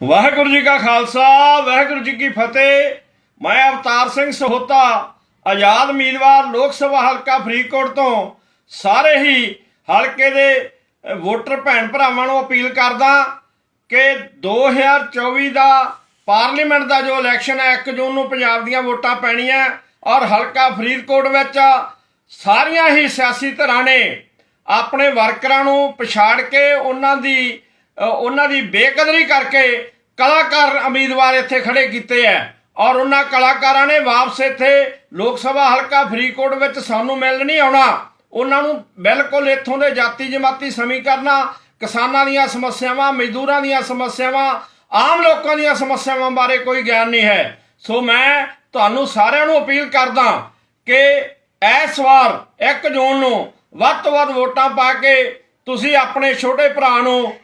ਵਾਹਿਗੁਰੂ ਜੀ ਕਾ ਖਾਲਸਾ, ਵਾਹਿਗੁਰੂ ਜੀ ਕੀ ਫਤਿਹ। ਮੈਂ ਅਵਤਾਰ ਸਿੰਘ ਸਹੋਤਾ, ਆਜ਼ਾਦ ਉਮੀਦਵਾਰ ਲੋਕ ਸਭਾ ਹਲਕਾ ਫਰੀਦਕੋਟ ਤੋਂ। ਸਾਰੇ ਹੀ ਹਲਕੇ ਦੇ ਵੋਟਰ ਭੈਣ ਭਰਾਵਾਂ ਨੂੰ ਅਪੀਲ ਕਰਦਾ ਕਿ 2024 ਦਾ ਪਾਰਲੀਮੈਂਟ ਦਾ ਜੋ ਇਲੈਕਸ਼ਨ ਹੈ 1 ਜੂਨ ਨੂੰ ਪੰਜਾਬ ਦੀਆਂ ਵੋਟਾਂ ਪੈਣੀਆਂ ਔਰ ਹਲਕਾ ਫਰੀਦਕੋਟ ਵਿੱਚ ਸਾਰੀਆਂ ਹੀ ਸਿਆਸੀ ਧਿਰਾਂ ਨੇ ਆਪਣੇ ਵਰਕਰਾਂ ਨੂੰ ਪਛਾੜ ਕੇ ਉਹਨਾਂ ਦੀ ਉਹਨਾਂ ਦੀ ਬੇਕਦਰੀ ਕਰਕੇ ਕਲਾਕਾਰ ਉਮੀਦਵਾਰ ਇੱਥੇ ਖੜੇ ਕੀਤੇ ਐ। ਔਰ ਉਹਨਾਂ ਕਲਾਕਾਰਾਂ ਨੇ ਵਾਪਸ ਇੱਥੇ ਲੋਕ ਸਭਾ ਹਲਕਾ ਫਰੀਦਕੋਟ ਵਿੱਚ ਸਾਨੂੰ ਮਿਲਣ ਨਹੀਂ ਆਉਣਾ। ਉਹਨਾਂ ਨੂੰ ਬਿਲਕੁਲ ਇੱਥੋਂ ਦੇ ਜਾਤੀ ਜਮਾਤੀ ਸਮੀਕਰਨਾਂ, ਕਿਸਾਨਾਂ ਦੀਆਂ ਸਮੱਸਿਆਵਾਂ, ਮਜ਼ਦੂਰਾਂ ਦੀਆਂ ਸਮੱਸਿਆਵਾਂ, ਆਮ ਲੋਕਾਂ ਦੀਆਂ ਸਮੱਸਿਆਵਾਂ ਬਾਰੇ ਕੋਈ ਗਿਆਨ ਨਹੀਂ ਹੈ। ਸੋ ਮੈਂ ਤੁਹਾਨੂੰ ਸਾਰਿਆਂ ਨੂੰ ਅਪੀਲ ਕਰਦਾ ਕਿ ਇਸ ਵਾਰ 1 ਜੂਨ ਨੂੰ ਵੱਧ ਤੋਂ ਵੱਧ ਵੋਟਾਂ ਪਾ ਕੇ ਤੁਸੀਂ ਆਪਣੇ ਛੋਟੇ ਭਰਾ ਨੂੰ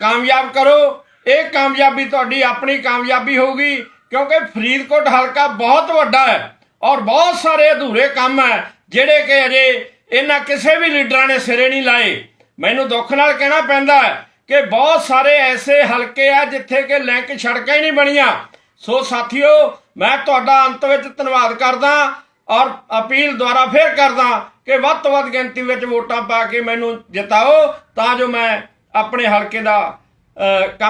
ਕਾਮਯਾਬ ਕਰੋ। ਇਹ ਕਾਮਯਾਬੀ ਤੁਹਾਡੀ ਆਪਣੀ ਕਾਮਯਾਬੀ ਹੋਊਗੀ, ਕਿਉਂਕਿ ਫਰੀਦਕੋਟ ਹਲਕਾ ਬਹੁਤ ਵੱਡਾ ਹੈ ਔਰ ਬਹੁਤ ਸਾਰੇ ਅਧੂਰੇ ਕੰਮ ਹੈ, ਜਿਹੜੇ ਕਿ ਅਜੇ ਇਹਨਾਂ ਕਿਸੇ ਵੀ ਲੀਡਰਾਂ ਨੇ ਸਿਰੇ ਨਹੀਂ ਲਾਏ। ਮੈਨੂੰ ਦੁੱਖ ਨਾਲ ਕਹਿਣਾ ਪੈਂਦਾ ਹੈ ਕਿ ਬਹੁਤ ਸਾਰੇ ਐਸੇ ਹਲਕੇ ਆ ਜਿੱਥੇ ਕਿ ਲਿੰਕ ਸੜਕਾਂ ਹੀ ਨਹੀਂ ਬਣੀਆਂ। ਸੋ ਸਾਥੀਓ, ਮੈਂ ਤੁਹਾਡਾ ਅੰਤ ਵਿੱਚ ਧੰਨਵਾਦ ਕਰਦਾ ਔਰ ਅਪੀਲ ਦੁਆਰਾ ਫੇਰ ਕਰਦਾ ਕਿ ਵੱਧ ਤੋਂ ਵੱਧ ਗਿਣਤੀ ਵਿੱਚ ਵੋਟਾਂ ਪਾ ਕੇ ਮੈਨੂੰ ਜਿਤਾਓ, ਤਾਂ ਜੋ ਮੈਂ ਆਪਣੇ ਹਲਕੇ ਦਾ ਕੰਮ